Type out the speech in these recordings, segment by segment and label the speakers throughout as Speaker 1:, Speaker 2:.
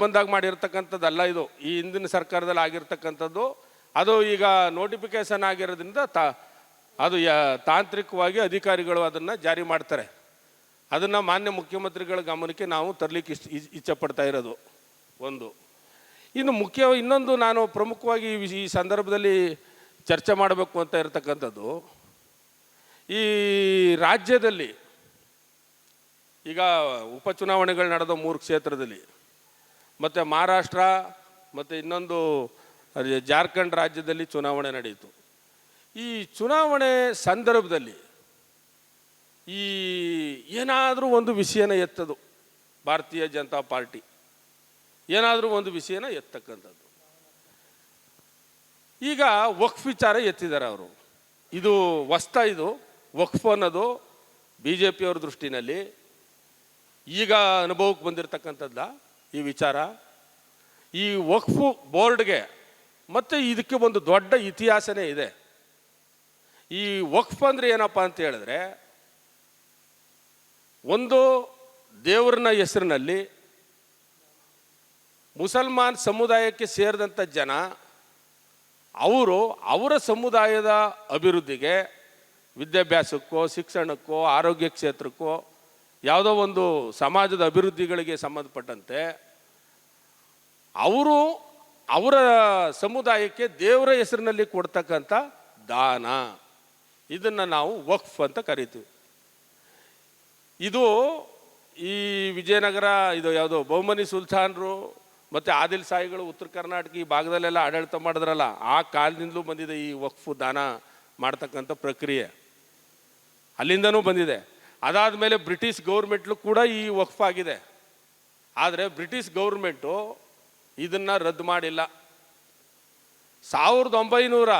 Speaker 1: ಬಂದಾಗ ಮಾಡಿರ್ತಕ್ಕಂಥದ್ದಲ್ಲ ಇದು. ಈ ಹಿಂದಿನ ಸರ್ಕಾರದಲ್ಲಿ ಆಗಿರ್ತಕ್ಕಂಥದ್ದು. ಅದು ಈಗ ನೋಟಿಫಿಕೇಶನ್ ಆಗಿರೋದ್ರಿಂದ ತಾ, ಅದು ತಾಂತ್ರಿಕವಾಗಿ ಅಧಿಕಾರಿಗಳು ಅದನ್ನು ಜಾರಿ ಮಾಡ್ತಾರೆ. ಅದನ್ನು ಮಾನ್ಯ ಮುಖ್ಯಮಂತ್ರಿಗಳ ಗಮನಕ್ಕೆ ನಾವು ತರಲಿಕ್ಕೆ ಇಷ್ಟ ಇಚ್- ಇಚ್ಛೆ ಪಡ್ತಾ ಇರೋದು. ಒಂದು. ಇನ್ನು ಮುಖ್ಯ, ಇನ್ನೊಂದು ನಾನು ಪ್ರಮುಖವಾಗಿ ಈ ಸಂದರ್ಭದಲ್ಲಿ ಚರ್ಚೆ ಮಾಡಬೇಕು ಅಂತ ಇರತಕ್ಕಂಥದ್ದು. ಈ ರಾಜ್ಯದಲ್ಲಿ ಈಗ ಉಪಚುನಾವಣೆಗಳು ನಡೆದ ಮೂರು ಕ್ಷೇತ್ರದಲ್ಲಿ. ಮತ್ತು ಮಹಾರಾಷ್ಟ್ರ, ಮತ್ತು ಇನ್ನೊಂದು ಜಾರ್ಖಂಡ್ ರಾಜ್ಯದಲ್ಲಿ ಚುನಾವಣೆ ನಡೆಯಿತು ಈ ಚುನಾವಣೆ ಸಂದರ್ಭದಲ್ಲಿ ಈ ಏನಾದರೂ ಒಂದು ವಿಷಯನ ಎತ್ತದು ಭಾರತೀಯ ಜನತಾ ಪಾರ್ಟಿ. ಏನಾದರೂ ಒಂದು ವಿಷಯನ ಎತ್ತಕ್ಕಂಥದ್ದು. ಈಗ ವಕ್ಫ್ ವಿಚಾರ ಎತ್ತಿದ್ದಾರೆ ಅವರು. ಇದು ವಸ್ತ ಇದು, ವಕ್ಫ್ ಅನ್ನೋದು ಬಿ ಜೆ ಪಿಯವ್ರ ದೃಷ್ಟಿನಲ್ಲಿ ಈಗ ಅನುಭವಕ್ಕೆ ಬಂದಿರತಕ್ಕಂಥದ್ದ ಈ ವಿಚಾರ, ಈ ವಕ್ಫು ಬೋರ್ಡ್ಗೆ ಮತ್ತು ಇದಕ್ಕೆ ಒಂದು ದೊಡ್ಡ ಇತಿಹಾಸನೇ ಇದೆ. ಈ ವಕ್ಫ್ ಅಂದರೆ ಏನಪ್ಪ ಅಂತ ಹೇಳಿದ್ರೆ, ಒಂದು ದೇವ್ರನ್ನ ಹೆಸರಿನಲ್ಲಿ ಮುಸಲ್ಮಾನ್ ಸಮುದಾಯಕ್ಕೆ ಸೇರಿದಂಥ ಜನ, ಅವರು ಅವರ ಸಮುದಾಯದ ಅಭಿವೃದ್ಧಿಗೆ ವಿದ್ಯಾಭ್ಯಾಸಕ್ಕೋ, ಶಿಕ್ಷಣಕ್ಕೋ, ಆರೋಗ್ಯ ಕ್ಷೇತ್ರಕ್ಕೋ ಯಾವುದೋ ಒಂದು ಸಮಾಜದ ಅಭಿವೃದ್ಧಿಗಳಿಗೆ ಸಂಬಂಧಪಟ್ಟಂತೆ ಅವರು ಅವರ ಸಮುದಾಯಕ್ಕೆ ದೇವರ ಹೆಸರಿನಲ್ಲಿ ಕೊಡ್ತಕ್ಕಂಥ ದಾನ. ಇದನ್ನು ನಾವು ವಕ್ಫ್ ಅಂತ ಕರಿತೀವಿ. ಇದು ಈ ವಿಜಯನಗರ, ಇದು ಯಾವುದು ಬಹುಮನಿ ಸುಲ್ತಾನರು ಮತ್ತು ಆದಿಲ್ ಸಾಯಿಗಳು ಉತ್ತರ ಕರ್ನಾಟಕ ಈ ಭಾಗದಲ್ಲೆಲ್ಲ ಆಡಳಿತ ಮಾಡಿದ್ರಲ್ಲ, ಆ ಕಾಲದಿಂದಲೂ ಬಂದಿದೆ ಈ ವಕ್ಫು ದಾನ ಮಾಡ್ತಕ್ಕಂಥ ಪ್ರಕ್ರಿಯೆ. ಅಲ್ಲಿಂದನೂ ಬಂದಿದೆ. ಅದಾದ ಮೇಲೆ ಬ್ರಿಟಿಷ್ ಗೌರ್ಮೆಂಟ್ಲು ಕೂಡ ಈ ವಕ್ಫ್ ಆಗಿದೆ ಆದರೆ ಬ್ರಿಟಿಷ್ ಗೌರ್ಮೆಂಟು ಇದನ್ನು ರದ್ದು ಮಾಡಿಲ್ಲ. ಸಾವಿರದ ಒಂಬೈನೂರ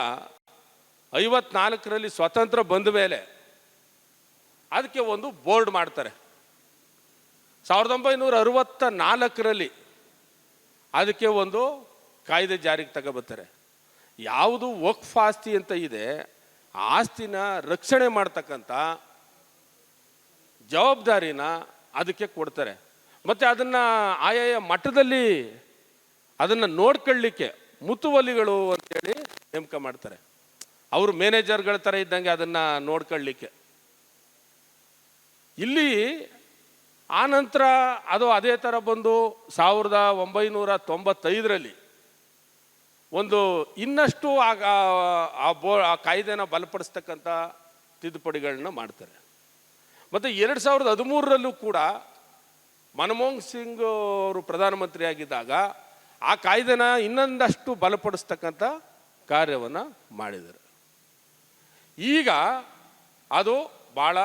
Speaker 1: ಐವತ್ನಾಲ್ಕರಲ್ಲಿ ಸ್ವತಂತ್ರ ಬಂದ ಮೇಲೆ ಅದಕ್ಕೆ ಒಂದು ಬೋರ್ಡ್ ಮಾಡ್ತಾರೆ. ಸಾವಿರದ ಒಂಬೈನೂರ ಅರವತ್ತ ನಾಲ್ಕರಲ್ಲಿ ಅದಕ್ಕೆ ಒಂದು ಕಾಯ್ದೆ ಜಾರಿಗೆ ತಗೋಬರ್ತಾರೆ. ಯಾವುದು ವಕ್ಫ್ ಆಸ್ತಿ ಅಂತ ಇದೆ, ಆಸ್ತಿನ ರಕ್ಷಣೆ ಮಾಡ್ತಕ್ಕಂಥ ಜವಾಬ್ದಾರಿನ ಅದಕ್ಕೆ ಕೊಡ್ತಾರೆ. ಮತ್ತು ಅದನ್ನು ಆಯಾಯ ಮಠದಲ್ಲಿ ಅದನ್ನು ನೋಡ್ಕೊಳ್ಳಿಕ್ಕೆ ಮುತುವಲಿಗಳು ಅಂತೇಳಿ ನೇಮಕ ಮಾಡ್ತಾರೆ. ಅವರು ಮ್ಯಾನೇಜರ್ಗಳ ಥರ ಇದ್ದಂಗೆ ಅದನ್ನು ನೋಡ್ಕೊಳ್ಳಿಕ್ಕೆ. ಇಲ್ಲಿ ಆ ನಂತರ ಅದು ಅದೇ ಥರ ಬಂದು ಸಾವಿರದ ಒಂಬೈನೂರ ತೊಂಬತ್ತೈದರಲ್ಲಿ ಒಂದು ಇನ್ನಷ್ಟು ಆಗ ಆ ಬೋ, ಆ ಕಾಯ್ದೆನ ಬಲಪಡಿಸ್ತಕ್ಕಂಥ ತಿದ್ದುಪಡಿಗಳನ್ನ ಮಾಡ್ತಾರೆ. ಮತ್ತು ಎರಡು ಸಾವಿರದ ಹದಿಮೂರರಲ್ಲೂ ಕೂಡ ಮನಮೋಹನ್ ಸಿಂಗ್ ಅವರು ಪ್ರಧಾನಮಂತ್ರಿ ಆಗಿದ್ದಾಗ ಆ ಕಾಯ್ದೆನ ಇನ್ನೊಂದಷ್ಟು ಬಲಪಡಿಸ್ತಕ್ಕಂಥ ಕಾರ್ಯವನ್ನು ಮಾಡಿದರು. ಈಗ ಅದು ಭಾಳ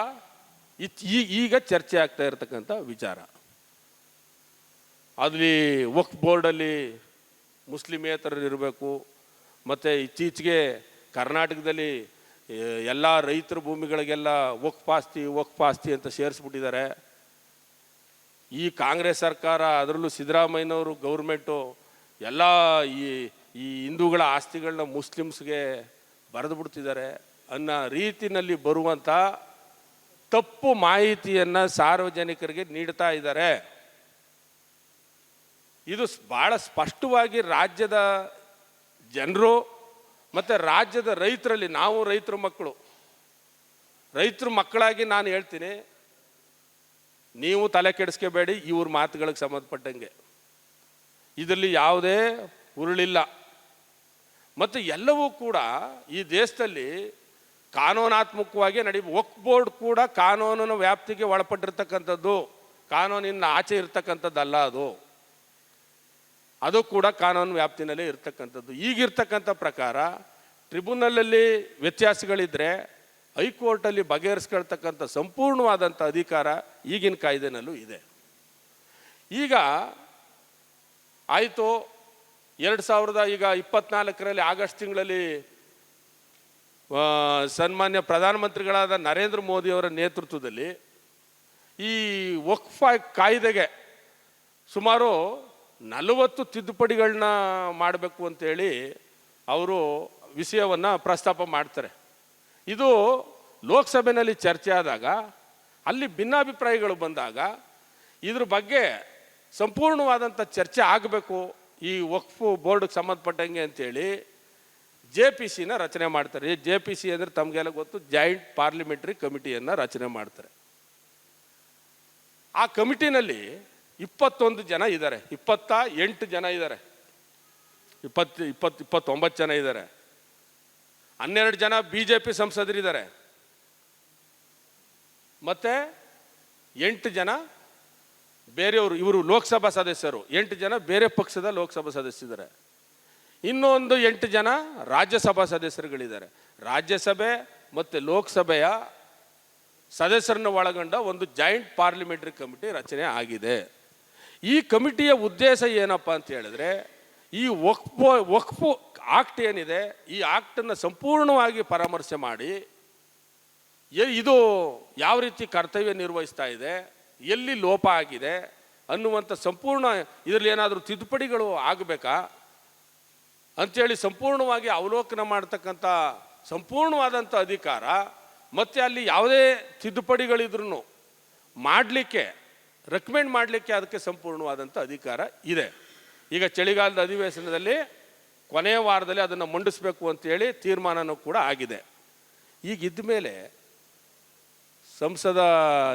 Speaker 1: ಈಗ ಚರ್ಚೆ ಆಗ್ತಾ ಇರತಕ್ಕಂಥ ವಿಚಾರ. ಅಲ್ಲಿ ವಕ್ಫ್ ಬೋರ್ಡಲ್ಲಿ ಮುಸ್ಲಿಮೇತರರು ಇರಬೇಕು, ಮತ್ತು ಇತ್ತೀಚೆಗೆ ಕರ್ನಾಟಕದಲ್ಲಿ ಎಲ್ಲ ರೈತರ ಭೂಮಿಗಳಿಗೆಲ್ಲ ಒಕ್ ಪಾಸ್ತಿ ಒಕ್ ಪಾಸ್ತಿ ಅಂತ ಸೇರಿಸ್ಬಿಟ್ಟಿದ್ದಾರೆ. ಈ ಕಾಂಗ್ರೆಸ್ ಸರ್ಕಾರ ಅದರಲ್ಲೂ ಸಿದ್ದರಾಮಯ್ಯನವರು ಗೌರ್ಮೆಂಟು ಎಲ್ಲ ಈ ಈ ಹಿಂದೂಗಳ ಆಸ್ತಿಗಳನ್ನ ಮುಸ್ಲಿಮ್ಸ್ಗೆ ಬರೆದು ಬಿಡ್ತಿದ್ದಾರೆ. ಅನ್ನೋ ರೀತಿನಲ್ಲಿ ಬರುವಂಥ ತಪ್ಪು ಮಾಹಿತಿಯನ್ನು ಸಾರ್ವಜನಿಕರಿಗೆ ನೀಡ್ತಾ ಇದ್ದಾರೆ. ಇದು ಭಾಳ ಸ್ಪಷ್ಟವಾಗಿ ರಾಜ್ಯದ ಜನರು ಮತ್ತು ರಾಜ್ಯದ ರೈತರಲ್ಲಿ ನಾವು ರೈತರ ಮಕ್ಕಳು. ರೈತರ ಮಕ್ಕಳಾಗಿ ನಾನು ಹೇಳ್ತೀನಿ, ನೀವು ತಲೆ ಕೆಡಿಸ್ಕೋಬೇಡಿ, ಇವ್ರ ಮಾತುಗಳಿಗೆ ಸಂಬಂಧಪಟ್ಟಂಗೆ. ಇದರಲ್ಲಿ ಯಾವುದೇ ಉರುಳಿಲ್ಲ. ಮತ್ತು ಎಲ್ಲವೂ ಕೂಡ ಈ ದೇಶದಲ್ಲಿ ಕಾನೂನಾತ್ಮಕವಾಗಿ ನಡಿ ವಕ್ ಬೋರ್ಡ್ ಕೂಡ ಕಾನೂನಿನ ವ್ಯಾಪ್ತಿಗೆ ಒಳಪಟ್ಟಿರ್ತಕ್ಕಂಥದ್ದು, ಕಾನೂನಿನ ಆಚೆ ಇರ್ತಕ್ಕಂಥದ್ದಲ್ಲ ಅದು. ಅದು ಕೂಡ ಕಾನೂನು ವ್ಯಾಪ್ತಿನಲ್ಲಿ ಇರ್ತಕ್ಕಂಥದ್ದು. ಈಗಿರ್ತಕ್ಕಂಥ ಪ್ರಕಾರ ಟ್ರಿಬ್ಯುನಲಲ್ಲಿ ವ್ಯತ್ಯಾಸಗಳಿದ್ದರೆ ಹೈಕೋರ್ಟಲ್ಲಿ ಬಗೆಹರಿಸ್ಕೊಳ್ತಕ್ಕಂಥ ಸಂಪೂರ್ಣವಾದಂಥ ಅಧಿಕಾರ ಈಗಿನ ಕಾಯ್ದೆನಲ್ಲೂ ಇದೆ. ಈಗ ಆಯಿತು ಎರಡು ಸಾವಿರದ ಈಗ ಇಪ್ಪತ್ನಾಲ್ಕರಲ್ಲಿ ಆಗಸ್ಟ್ ತಿಂಗಳಲ್ಲಿ ಸನ್ಮಾನ್ಯ ಪ್ರಧಾನಮಂತ್ರಿಗಳಾದ ನರೇಂದ್ರ ಮೋದಿಯವರ ನೇತೃತ್ವದಲ್ಲಿ ಈ ವಕ್ಫ್ ಕಾಯ್ದೆಗೆ ಸುಮಾರು ನಲವತ್ತು ತಿದ್ದುಪಡಿಗಳನ್ನ ಮಾಡಬೇಕು ಅಂತೇಳಿ ಅವರು ವಿಷಯವನ್ನು ಪ್ರಸ್ತಾಪ ಮಾಡ್ತಾರೆ. ಇದು ಲೋಕಸಭೆಯಲ್ಲಿ ಚರ್ಚೆ ಆದಾಗ, ಅಲ್ಲಿ ಭಿನ್ನಾಭಿಪ್ರಾಯಗಳು ಬಂದಾಗ, ಇದ್ರ ಬಗ್ಗೆ ಸಂಪೂರ್ಣವಾದಂಥ ಚರ್ಚೆ ಆಗಬೇಕು ಈ ವಕ್ಫ್ ಬೋರ್ಡ್ಗೆ ಸಂಬಂಧಪಟ್ಟಂಗೆ ಅಂತೇಳಿ ಜೆ ಪಿ ಸಿನ ರಚನೆ ಮಾಡ್ತಾರೆ. ಜೆ ಪಿ ಸಿ ಅಂದರೆ ತಮಗೆಲ್ಲ ಗೊತ್ತು, ಜಾಯಿಂಟ್ ಪಾರ್ಲಿಮೆಂಟ್ರಿ ಕಮಿಟಿಯನ್ನು ರಚನೆ ಮಾಡ್ತಾರೆ. ಆ ಕಮಿಟಿನಲ್ಲಿ ಇಪ್ಪತ್ತೊಂದು ಜನ ಇದ್ದಾರೆ. ಇಪ್ಪತ್ತ ಎಂಟು ಜನ ಇದ್ದಾರೆ. ಇಪ್ಪತ್ತು ಇಪ್ಪತ್ತು, ಇಪ್ಪತ್ತೊಂಬತ್ತು ಜನ ಇದ್ದಾರೆ. ಹನ್ನೆರಡು ಜನ ಬಿ ಜೆ ಪಿ ಸಂಸದರಿದ್ದಾರೆ. ಮತ್ತೆ ಎಂಟು ಜನ ಬೇರೆಯವರು, ಇವರು ಲೋಕಸಭಾ ಸದಸ್ಯರು. ಎಂಟು ಜನ ಬೇರೆ ಪಕ್ಷದ ಲೋಕಸಭಾ ಸದಸ್ಯರಿದ್ದಾರೆ ಇನ್ನೊಂದು ಎಂಟು ಜನ ರಾಜ್ಯಸಭಾ ಸದಸ್ಯರುಗಳಿದ್ದಾರೆ. ರಾಜ್ಯಸಭೆ ಮತ್ತು ಲೋಕಸಭೆಯ ಸದಸ್ಯರನ್ನು ಒಳಗೊಂಡ ಒಂದು ಜಾಯಿಂಟ್ ಪಾರ್ಲಿಮೆಂಟರಿ ಕಮಿಟಿ ರಚನೆ ಆಗಿದೆ. ಈ ಕಮಿಟಿಯ ಉದ್ದೇಶ ಏನಪ್ಪ ಅಂತ ಹೇಳಿದ್ರೆ, ಈ ವಕ್ಫು ವಕ್ಫ್ ಆಕ್ಟ್ ಏನಿದೆ, ಈ ಆಕ್ಟನ್ನು ಸಂಪೂರ್ಣವಾಗಿ ಪರಾಮರ್ಶೆ ಮಾಡಿ ಇದು ಯಾವ ರೀತಿ ಕರ್ತವ್ಯ ನಿರ್ವಹಿಸ್ತಾ ಇದೆ, ಎಲ್ಲಿ ಲೋಪ ಆಗಿದೆ ಅನ್ನುವಂಥ ಸಂಪೂರ್ಣ ಇದರಲ್ಲಿ ಏನಾದರೂ ತಿದ್ದುಪಡಿಗಳು ಆಗಬೇಕಾ? ಅಂಥೇಳಿ ಸಂಪೂರ್ಣವಾಗಿ ಅವಲೋಕನ ಮಾಡ್ತಕ್ಕಂಥ ಸಂಪೂರ್ಣವಾದಂಥ ಅಧಿಕಾರ, ಮತ್ತು ಅಲ್ಲಿ ಯಾವುದೇ ತಿದ್ದುಪಡಿಗಳಿದ್ರೂ ಮಾಡಲಿಕ್ಕೆ ರೆಕಮೆಂಡ್ ಮಾಡಲಿಕ್ಕೆ ಅದಕ್ಕೆ ಸಂಪೂರ್ಣವಾದಂಥ ಅಧಿಕಾರ ಇದೆ. ಈಗ ಚಳಿಗಾಲದ ಅಧಿವೇಶನದಲ್ಲಿ ಕೊನೆಯ ವಾರದಲ್ಲಿ ಅದನ್ನು ಮಂಡಿಸಬೇಕು ಅಂತೇಳಿ ತೀರ್ಮಾನನೂ ಕೂಡ ಆಗಿದೆ. ಈಗ ಇದ್ದ ಮೇಲೆ ಸಂಸದ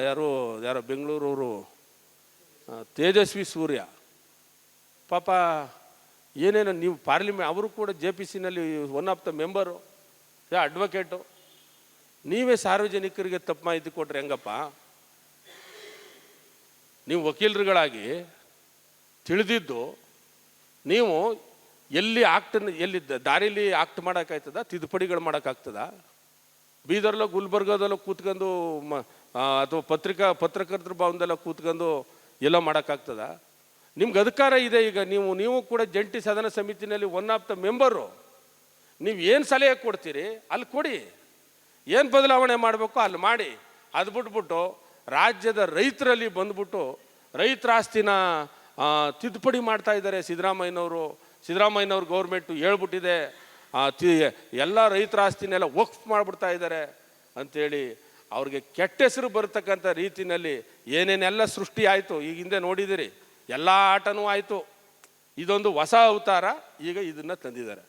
Speaker 1: ಯಾರು ಯಾರು ಬೆಂಗಳೂರವರು ತೇಜಸ್ವಿ ಸೂರ್ಯ, ಪಾಪ ಏನೇನು ನೀವು ಪಾರ್ಲಿಮೆಂಟ್ ಅವರು ಕೂಡ ಜೆ ಪಿ ಸಿನಲ್ಲಿ ಒನ್ ಆಫ್ ದ ಮೆಂಬರು ಯಾ ಅಡ್ವೊಕೇಟು ನೀವೇ ಸಾರ್ವಜನಿಕರಿಗೆ ತಪ್ಪು ಮಾಹಿತಿ ಕೊಟ್ರೆ ಹೆಂಗಪ್ಪ? ನೀವು ವಕೀಲರುಗಳಾಗಿ ತಿಳಿದಿದ್ದು ನೀವು ಎಲ್ಲಿ ಆಕ್ಟ್ ಎಲ್ಲಿ ದಾರಿಲಿ ಆಕ್ಟ್ ಮಾಡೋಕ್ಕಾಯ್ತದ? ತಿದ್ದುಪಡಿಗಳು ಮಾಡೋಕ್ಕಾಗ್ತದ? ಬೀದರ್ಲೋ, ಗುಲ್ಬರ್ಗದಲ್ಲೋ ಕೂತ್ಕೊಂಡು ಮ ಅಥವಾ ಪತ್ರಿಕಾ, ಪತ್ರಕರ್ತರ ಭವನದಲ್ಲ ಕೂತ್ಕೊಂಡು ಎಲ್ಲ ಮಾಡೋಕ್ಕಾಗ್ತದ? ನಿಮ್ಗೆ ಅಧಿಕಾರ ಇದೆ ಈಗ. ನೀವು ನೀವು ಕೂಡ ಜಂಟಿ ಸದನ ಸಮಿತಿನಲ್ಲಿ ಒನ್ ಆಫ್ ದ ಮೆಂಬರು ನೀವು ಏನು ಸಲಹೆ ಕೊಡ್ತೀರಿ? ಅಲ್ಲಿ ಕೊಡಿ. ಏನು ಬದಲಾವಣೆ ಮಾಡಬೇಕು ಅಲ್ಲಿ ಮಾಡಿ. ಅದು ಬಿಟ್ಬಿಟ್ಟು ರಾಜ್ಯದ ರೈತರಲ್ಲಿ ಬಂದ್ಬಿಟ್ಟು ರೈತರಾಸ್ತಿನ ತಿದ್ದುಪಡಿ ಮಾಡ್ತಾ ಇದ್ದಾರೆ ಸಿದ್ದರಾಮಯ್ಯನವರು. ಸಿದ್ದರಾಮಯ್ಯನವ್ರ ಗೌರ್ಮೆಂಟು ಹೇಳ್ಬಿಟ್ಟಿದೆ ಎಲ್ಲ ರೈತರ ಆಸ್ತಿನೆಲ್ಲ ವಕ್ಫ್ ಮಾಡಿಬಿಡ್ತಾ ಇದ್ದಾರೆ ಅಂಥೇಳಿ ಅವ್ರಿಗೆ ಕೆಟ್ಟ ಹೆಸರು ಬರತಕ್ಕಂಥ ರೀತಿಯಲ್ಲಿ ಏನೇನೆಲ್ಲ ಸೃಷ್ಟಿ ಆಯಿತು, ಈಗ ಹಿಂದೆ ನೋಡಿದಿರಿ, ಎಲ್ಲ ಆಟನೂ ಆಯಿತು. ಇದೊಂದು ಹೊಸ ಅವತಾರ, ಈಗ ಇದನ್ನು ತಂದಿದ್ದಾರೆ.